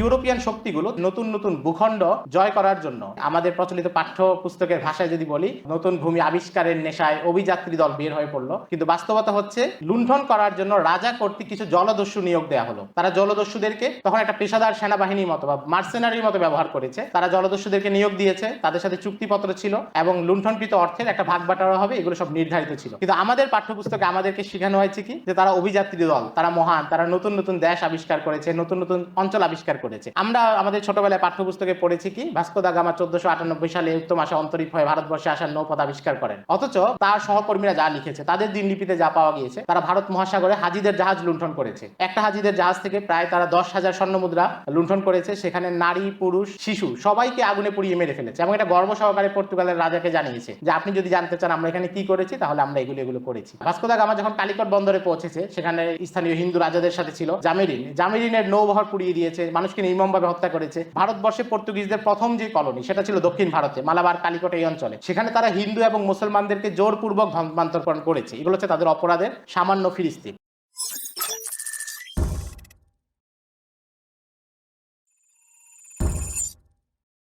European শক্তিগুলো নতুন নতুন ভূখণ্ড জয় করার জন্য। আমাদের প্রচলিত পাঠ্য পুস্তকের ভাষায় যদি বলি, নতুন ভূমি আবিষ্কারের নেশায় অভিযাত্রী দল বের হয়ে পড়ল। কিন্তু বাস্তবতা হচ্ছে, লুণ্ঠন করার জন্য রাজা কর্তৃক কিছু জলদস্যু নিয়োগ দেওয়া হলো। তারা জলদস্যুদেরকে তখন একটা পেশাদার সেনাবাহিনীর মতো বা মার্সেনারির মতো ব্যবহার করেছে। তারা জলদস্যুদেরকে নিয়োগ দিয়েছে, তাদের সাথে চুক্তিপত্র ছিল এবং লুণ্ঠনকৃত অর্থের একটা ভাগ বাটারা হবে, এগুলো সব নির্ধারিত ছিল। কিন্তু আমাদের পাঠ্যপুস্তকে আমাদেরকে শেখানো হয়েছে কি? যে তারা অভিযাত্রী দল, তারা মহান, তারা নতুন নতুন দেশ আবিষ্কার করেছে, নতুন নতুন অঞ্চল আবিষ্কার করেছে। আমরা আমাদের ছোটবেলায় পাঠ্যপুস্তকে পড়েছি কি, ভাস্কো দা গামা চোদ্দশো আটানব্বই সালে উত্তম আশা অন্তরিক হয়ে ভারতবর্ষে আসার নৌপথ আবিষ্কার করেন। অথচ তার সহকর্মীরা যা লিখেছে, তাদের দিনলিপিতে যা পাওয়া গিয়েছে, তারা ভারত মহাসাগরে হাজিদের জাহাজ লুণ্ঠন করেছে। একটা হাজিদের জাহাজ থেকে প্রায় তারা দশ হাজার স্বর্ণ মুদ্রা লুণ্ঠন করেছে, সেখানে নারী, পুরুষ, শিশু সবাইকে আগুনে পুড়িয়ে মেরে ফেলেছে এবং এটা গর্ব সহকারে পর্তুগালের রাজাকে জানিয়েছে যে, আপনি যদি জানতে চান আমরা এখানে কি করেছি, তাহলে আমরা এগুলো এগুলো করেছি। ভাস্কো দা গামা যখন কালিকট বন্দরে পৌঁছেছে, সেখানে স্থানীয় হিন্দু রাজাদের সাথে ছিল জামেরিন। জামেরিনের নৌবহর পুড়িয়ে দিয়েছে মানুষকে নির্মমভাবে হত্যা করেছে। ভারতবর্ষে পর্তুগিজদের প্রথম যে কলোনি, সেটা ছিল দক্ষিণ ভারতে, মালাবার কালিকট এই অঞ্চলে। সেখানে তারা হিন্দু এবং মুসলমানদেরকে জোরপূর্বক ধর্মান্তরকরণ করেছে। এগুলো হচ্ছে তাদের অপরাধের সামান্য ফিরিস্তি।